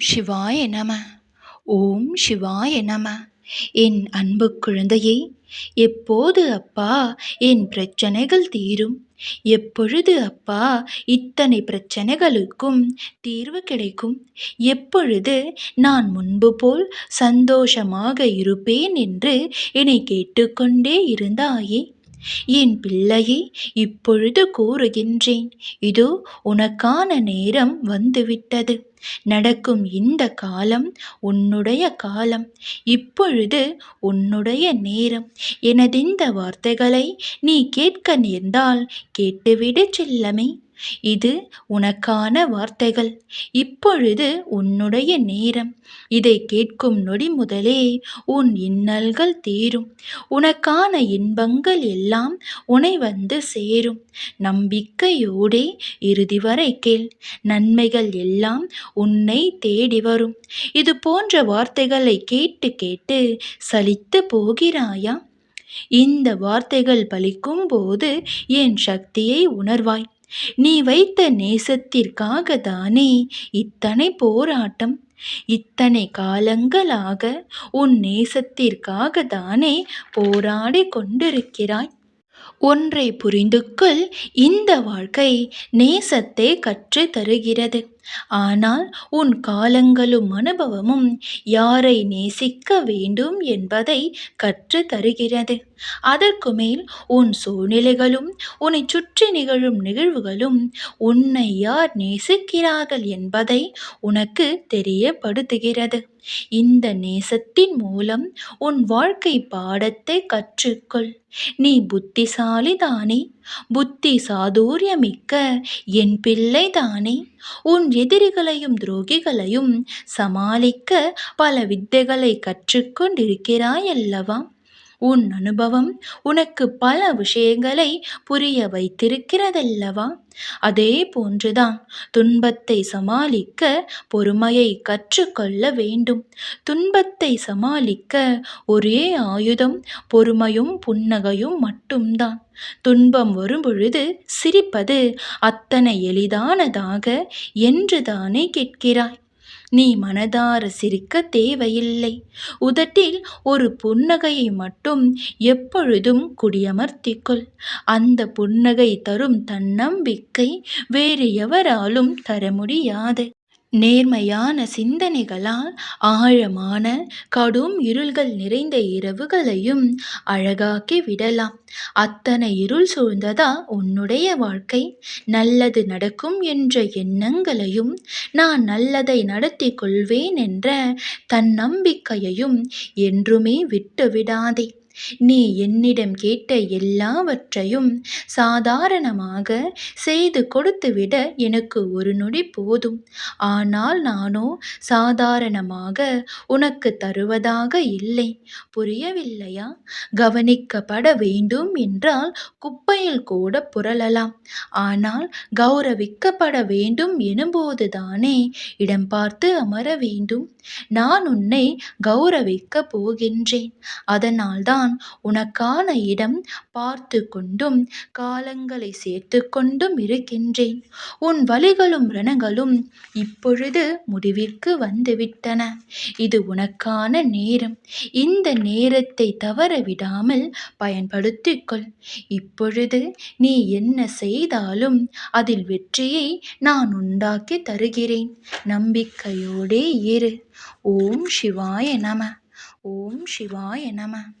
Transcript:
சிவாய நம. ஓம் சிவாய நம. என் அன்பு குழந்தையே எப்போது அப்பா என் பிரச்சனைகள் தீரும்? எப்பொழுது அப்பா இத்தனை பிரச்சனைகளுக்கும் தீர்வு கிடைக்கும்? எப்பொழுது நான் முன்பு போல் சந்தோஷமாக இருப்பேன் என்று என்னை கேட்டுக்கொண்டே இருந்தாயே? என் பிள்ளையே இப்பொழுது கூறுகின்றேன். இதோ உனக்கான நேரம் வந்துவிட்டது. நடக்கும் இந்த காலம் உன்னுடைய காலம். இப்பொழுது உன்னுடைய நேரம். எனதிந்த வார்த்தைகளை நீ கேட்க நேர்ந்தால் கேட்டுவிடு செல்லமே. இது உனக்கான வார்த்தைகள். இப்பொழுது உன்னுடைய நேரம். இதை கேட்கும் நொடி முதலே உன் இன்னல்கள் தீரும். உனக்கான இன்பங்கள் எல்லாம் உனை வந்து சேரும். நம்பிக்கையோடே இறுதி வரை கேள். நன்மைகள் எல்லாம் உன்னை தேடி வரும். இது போன்ற வார்த்தைகளை கேட்டு கேட்டு சலித்து போகிறாயா? இந்த வார்த்தைகள் பலிக்கும் போது என் சக்தியை உணர்வாய். நீ வைத்த நேசத்திற்காக தானே இத்தனை போராட்டம்? இத்தனை காலங்களாக உன் நேசத்திற்காக தானே போராடி கொண்டிருக்கிறாய்? ஒன்றை புரிந்துக்கொள் இந்த வாழ்க்கை நேசத்தை கற்று தருகிறது. ஆனால் உன் காலங்களும் அனுபவமும் யாரை நேசிக்க வேண்டும் என்பதை கற்று தருகிறது. அதற்கு மேல் உன் சூழ்நிலைகளும் உன்னை சுற்றி நிகழும் நிகழ்வுகளும் உன்னை யார் நேசிக்கிறார்கள் என்பதை உனக்கு தெரியப்படுத்துகிறது. இந்த நேசத்தின் மூலம் உன் வாழ்க்கை பாடத்தை கற்றுக்கொள். நீ புத்திசாலி தானே புத்தி சாதுரியமிக்க என் பிள்ளை தானே உன் எதிரிகளையும் துரோகிகளையும் சமாளிக்க பல வித்தைகளை கற்றுக்கொண்டிருக்கிறாய் அல்லவா உன் அனுபவம் உனக்கு பல விஷயங்களை புரிய வைத்திருக்கிறதல்லவா? அதே போன்றுதான் துன்பத்தை சமாளிக்க பொறுமையை கற்றுக்கொள்ள வேண்டும். துன்பத்தை சமாளிக்க ஒரே ஆயுதம் பொறுமையும் புன்னகையும் மட்டும்தான். துன்பம் வரும்பொழுது சிரிப்பது அத்தனை எளிதானதாக என்று தானே கேட்கிறாய்? நீ மனதார சிரிக்க தேவையில்லை. உதட்டில் ஒரு புன்னகையை மட்டும் எப்பொழுதும் குடியமர்த்திக்கொள். அந்த புன்னகை தரும் தன்னம்பிக்கை வேறு எவராலும் தர முடியாது. நேர்மையான சிந்தனைகளால் ஆழமான கடும் இருள்கள் நிறைந்த இரவுகளையும் அழகாக்கி விடலாம். அத்தனை இருள் சூழ்ந்ததா உன்னுடைய வாழ்க்கை? நல்லது நடக்கும் என்ற எண்ணங்களையும் நான் நல்லதை நடத்தி கொள்வேன் என்ற தன்னம்பிக்கையையும் என்றுமே விட்டுவிடாதே. நீ என்னிடம் கேட்ட எல்லாவற்றையும் சாதாரணமாக செய்து கொடுத்துவிட எனக்கு ஒரு நொடி போதும். ஆனால் நானோ சாதாரணமாக உனக்கு தருவதாக இல்லை. புரியவில்லையா? கவனிக்கப்பட வேண்டும் என்றால் குப்பையில் கூட புரளலாம். ஆனால் கௌரவிக்கப்பட வேண்டும் எனும்போதுதானே இடம் பார்த்து அமர வேண்டும். நான் உன்னை கௌரவிக்கப் போகின்றேன். அதனால்தான் நான் உனக்கான இடம் பார்த்து கொண்டும் காலங்களை சேர்த்து கொண்டும் இருக்கின்றேன். உன் வழிகளும் ரணங்களும் இப்பொழுது முடிவிற்கு வந்துவிட்டன. இது உனக்கான நேரம். இந்த நேரத்தை தவற விடாமல் பயன்படுத்திக்கொள். இப்பொழுது நீ என்ன செய்தாலும் அதில் வெற்றியை நான் உண்டாக்கி தருகிறேன். நம்பிக்கையோடே இரு. ஓம் சிவாய நம. ஓம் சிவாய நம.